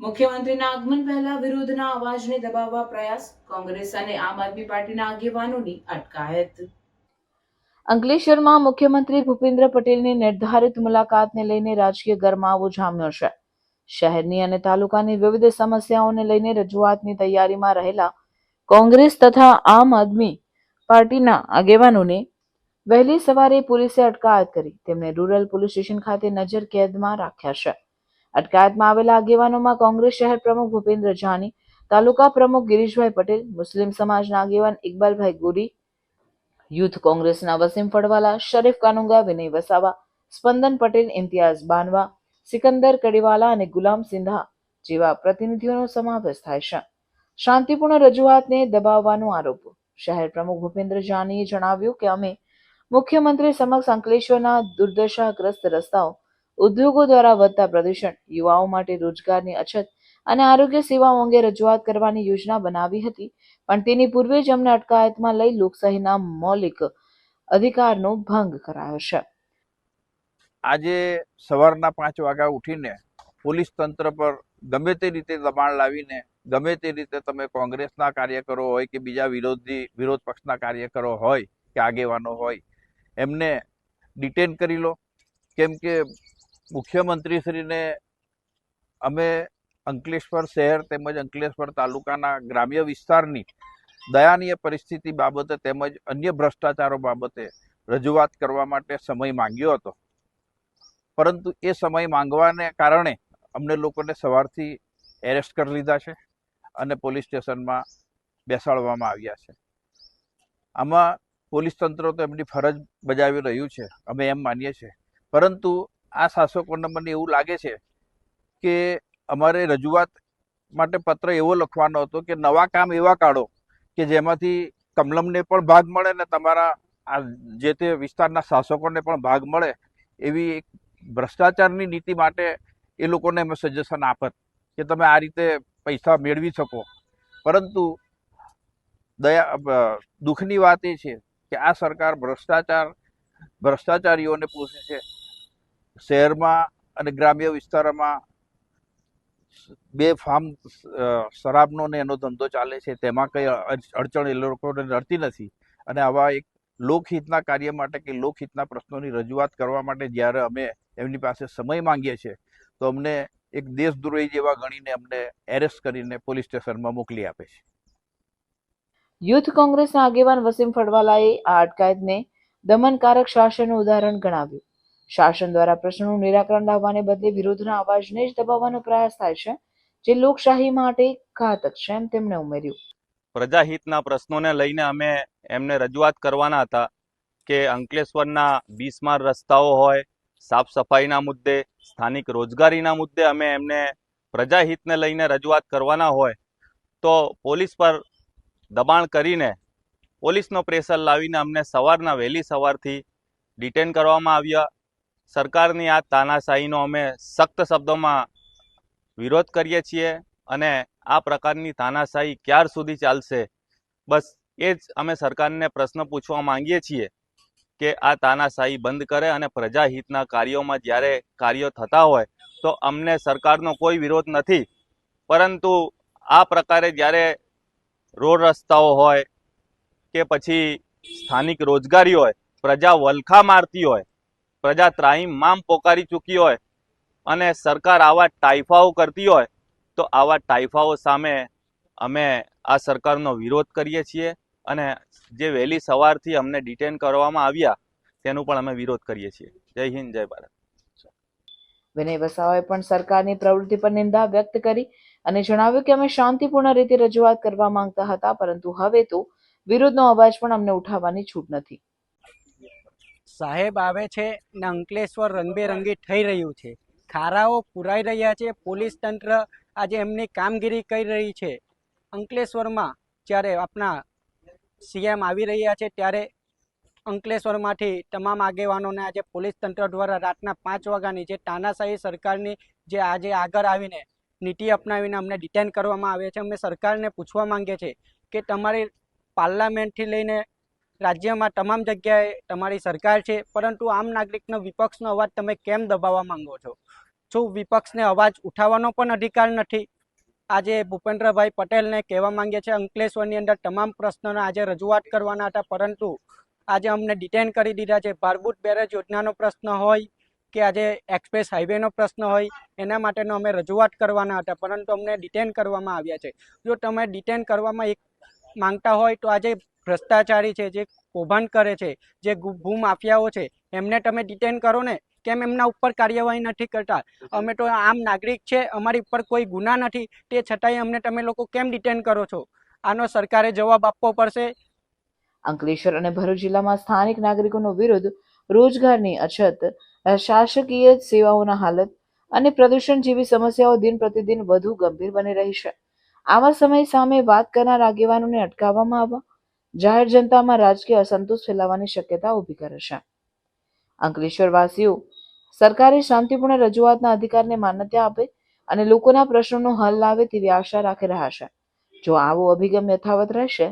મુખ્યમંત્રીના આગમન પહેલા વિરોધના અવાજને દબાવવા પ્રયાસ કોંગ્રેસ અને આમ આદમી પાર્ટીના આગેવાનોની અટકાયત. અંકલેશ્વરમાં મુખ્યમંત્રી ભૂપેન્દ્ર પટેલની નિર્ધારિત મુલાકાતને લઈને રાજકીય ગરમાવો જામ્યો છે. શહેરની અને તાલુકાની વિવિધ સમસ્યાઓને લઈને રજૂઆતની તૈયારીમાં રહેલા કોંગ્રેસ તથા આમ આદમી પાર્ટીના આગેવાનોને વહેલી સવારે પોલીસે અટકાયત કરી. તેમને રૂરલ પોલીસ સ્ટેશન ખાતે નજર કેદમાં રાખ્યા છે. અટકાયતમાં આવેલા આગેવાનોમાં કોંગ્રેસ શહેર પ્રમુખ ભૂપેન્દ્ર જાની, તાલુકા પ્રમુખ ગિરીશભાઈ પટેલ, મુસ્લિમ સમાજના આગેવાન ઇકબાલભાઈ ગોરી, યુથ કોંગ્રેસના વસીમ ફળવાલા શરીફ કાનુંગા, વિનય વસાવા, સ્પંદન પટેલ, ઇમ્તિયાઝ બાનવા, સિકંદર કડીવાલા અને ગુલામ સિંધા જેવા પ્રતિનિધિઓનો સમાવેશ થાય છે. શાંતિપૂર્ણ રજૂઆતને દબાવવાનો આરોપ શહેર પ્રમુખ ભૂપેન્દ્ર જાનીએ જણાવ્યું કે અમે મુખ્યમંત્રી સમક્ષ અંકલેશ્વરના દુર્દશાગ્રસ્ત રસ્તાઓ ઉદ્યોગો દ્વારા વધતા પ્રદૂષણ, યુવાઓ માટે રોજગારની અછત અને આરોગ્ય સેવાઓ અંગે રજૂઆત કરવાની યોજના બનાવી હતી. પણ તેની પૂર્વે જ અમને અટકાયતમાં લઈ લોકશાહીના મૌલિક અધિકારનો ભંગ કરાયો છે. આજે સવારના પાંચ વાગ્યા ઉઠીને પોલીસ તંત્ર પર ગમે તે રીતે દબાણ લાવીને, ગમે તે રીતે તમે કોંગ્રેસના કાર્યકરો હોય કે બીજા વિરોધી, વિરોધ પક્ષના કાર્યકરો હોય કે આગેવાનો હોય, એમને ડિટેન કરી લો. કેમ કે મુખ્યમંત્રીશ્રીને અમે અંકલેશ્વર શહેર તેમજ અંકલેશ્વર તાલુકાના ગ્રામ્ય વિસ્તારની દયાનીય પરિસ્થિતિ બાબતે તેમજ અન્ય ભ્રષ્ટાચારો બાબતે રજૂઆત કરવા માટે સમય માંગ્યો હતો. પરંતુ એ સમય માંગવાને કારણે અમને લોકોને સવારથી એરેસ્ટ કરી લીધા છે અને પોલીસ સ્ટેશનમાં બેસાડવામાં આવ્યા છે. આમાં પોલીસ તંત્ર તો એમની ફરજ બજાવી રહ્યું છે, અમે એમ માનીએ છીએ. પરંતુ આ શાસકોને મને એવું લાગે છે કે અમારે રજૂઆત માટે પત્ર એવો લખવાનો હતો કે નવા કામ એવા કાઢો કે જેમાંથી કમલમને પણ ભાગ મળે ને તમારા આ જે તે વિસ્તારના શાસકોને પણ ભાગ મળે એવી એક ભ્રષ્ટાચારની નીતિ માટે એ લોકોને અમે સજેશન આપત કે તમે આ રીતે પૈસા મેળવી શકો. પરંતુ દયા દુઃખની વાત એ છે કે આ સરકાર ભ્રષ્ટાચાર, ભ્રષ્ટાચારીઓને પોષે છે. શહેરમાં અને ગ્રામ્ય વિસ્તારોમાં બે ફાર્મ શરાબનો ને એનો ધંધો ચાલે છે. તેમાં કંઈ અડચણ એ લોકોને નડતી નથી. અને આવા એક લોકહિતના કાર્ય માટે કે લોકહિતના પ્રશ્નોની રજૂઆત કરવા માટે જ્યારે અમે એમની પાસે સમય માંગીએ છીએ, તો અમને એક દેશદ્રોહી જેવા ગણીને અમને એરેસ્ટ કરીને પોલીસ સ્ટેશનમાં મોકલી આપે છે. યુથ કોંગ્રેસના આગેવાન વસીમ ફડવાલાએ આ અટકાયતને દમનકારક શાસનનું ઉદાહરણ ગણાવ્યું. શાસન દ્વારા પ્રશ્નોનું નિરાકરણ લાવવાને બદલે વિરોધના અવાજને જ દબાવવાનો પ્રયાસ થાય છે, જે લોકશાહી માટે ઘાતક છે એમ તેમણે ઉમેર્યું. પ્રજાહિતના પ્રશ્નોને લઈને અમે એમને રજૂઆત કરવાના હતા કે અંકલેશ્વરના બીસમાર રસ્તાઓ હોય સાફ સફાઈના મુદ્દે, સ્થાનિક રોજગારીના મુદ્દે અમે એમને પ્રજાહિતને લઈને રજૂઆત કરવાના હોય, તો પોલીસ પર દબાણ કરીને પોલીસનો પ્રેશર લાવીને અમને સવારના વહેલી સવારથી ડિટેન કરવામાં આવ્યા. સરકારની આ તાનાશાહીનો અમે સખ્ત શબ્દોમાં વિરોધ કરીએ છીએ અને આ પ્રકારની તાનાશાહી ક્યાર સુધી ચાલશે? બસ એ જ અમે સરકારને પ્રશ્ન પૂછવા માંગીએ છીએ કે આ તાનાશાહી બંધ કરે અને પ્રજાહિતના કાર્યોમાં જ્યારે કાર્યો થતા હોય તો અમને સરકારનો કોઈ વિરોધ નથી. પરંતુ આ પ્રકારે જ્યારે રોડ રસ્તાઓ હોય કે પછી સ્થાનિક રોજગારી હોય, પ્રજા વલખા મારતી હોય પ્રજા ત્રાહીમ મામ પોકારી ચૂકી હોય અને સરકાર આવા ટાઈફાઓ કરતી હોય, તો આવા ટાઈફાઓ સામે અમે આ સરકારનો વિરોધ કરીએ છીએ અને જે વહેલી સવારથી અમને ડિટેન કરવામાં આવ્યા, તેનું પણ અમે વિરોધ કરીએ છીએ. જય હિન્દ, જય ભારત. વિનય વસાવાએ પણ સરકારની પ્રવૃત્તિ પર નિંદા વ્યક્ત કરી અને જણાવ્યું કે અમે શાંતિપૂર્ણ રીતે રજૂઆત કરવા માંગતા હતા, પરંતુ હવે તો વિરોધનો અવાજ પણ અમને ઉઠાવવાની છૂટ નથી. સાહેબ આવે છે ને અંકલેશ્વર રંગબેરંગી થઈ રહ્યું છે. ખારાઓ પુરાઈ રહ્યા છે. પોલીસ તંત્ર આજે એમની કામગીરી કરી રહી છે. અંકલેશ્વરમાં જ્યારે આપણા સીએમ આવી રહ્યા છે ત્યારે અંકલેશ્વરમાંથી તમામ આગેવાનોને આજે પોલીસ તંત્ર દ્વારા રાતના પાંચ વાગ્યાની જે તાનાશાહી સરકારની જે આજે આગળ આવીને નીતિ અપનાવીને અમને ડિટેન કરવામાં આવે છે, અમે સરકારને પૂછવા માંગીએ છીએ કે તમારી પાર્લામેન્ટથી લઈને રાજ્યમાં તમામ જગ્યાએ તમારી સરકાર છે, પરંતુ આમ નાગરિકનો વિપક્ષનો અવાજ તમે કેમ દબાવવા માંગો છો? શું વિપક્ષને અવાજ ઉઠાવવાનો પણ અધિકાર નથી? આજે ભૂપેન્દ્રભાઈ પટેલને કહેવા માંગે છે, અંકલેશ્વરની અંદર તમામ પ્રશ્નોના આજે રજૂઆત કરવાના હતા, પરંતુ આજે અમને ડિટેન કરી દીધા છે. ભારભૂત બેરેજ યોજનાનો પ્રશ્ન હોય કે આજે એક્સપ્રેસ હાઈવેનો પ્રશ્ન હોય, એના માટેનો અમે રજૂઆત કરવાના હતા, પરંતુ અમને ડિટેન કરવામાં આવ્યા છે. જો તમે ડિટેન કરવામાં એક માંગતા હોય તો આજે ભ્રષ્ટાચારી છે, જે કૌભાંડ કરે છે, જે ભૂમાફિયાઓ છે, એમને તમે ડિટેન કરો ને, કેમ એમના ઉપર કાર્યવાહી નથી કરતા? અમે તો આમ નાગરિક છે, અમારી ઉપર કોઈ ગુના નથી, તે છતાંય અમને તમે લોકો કેમ ડિટેન કરો છો? આનો સરકારે જવાબ આપવો પડશે. અંકલેશ્વર અને ભરૂચ જિલ્લામાં સ્થાનિક નાગરિકોનો વિરોધ રોજગારની અછત, શાસકીય સેવાઓના હાલત અને પ્રદૂષણ જેવી સમસ્યાઓ દિન પ્રતિદિન વધુ ગંભીર બની રહી છે. આવા સમય સામે વાત કરનાર આગેવાનોને અટકાવવામાં આવવા જાહેર જનતામાં રાજકીય અસંતોષ ફેલાવાની શક્યતા ઊભી કરે છે. અંકલેશ્વર વાસીઓ સરકારે શાંતિપૂર્ણ રજૂઆતના અધિકારને માન્યતા આપે અને લોકોના પ્રશ્નોનો હલ લાવે તેવી આશા રાખી રહ્યા છે. જો આવો અભિગમ યથાવત રહેશે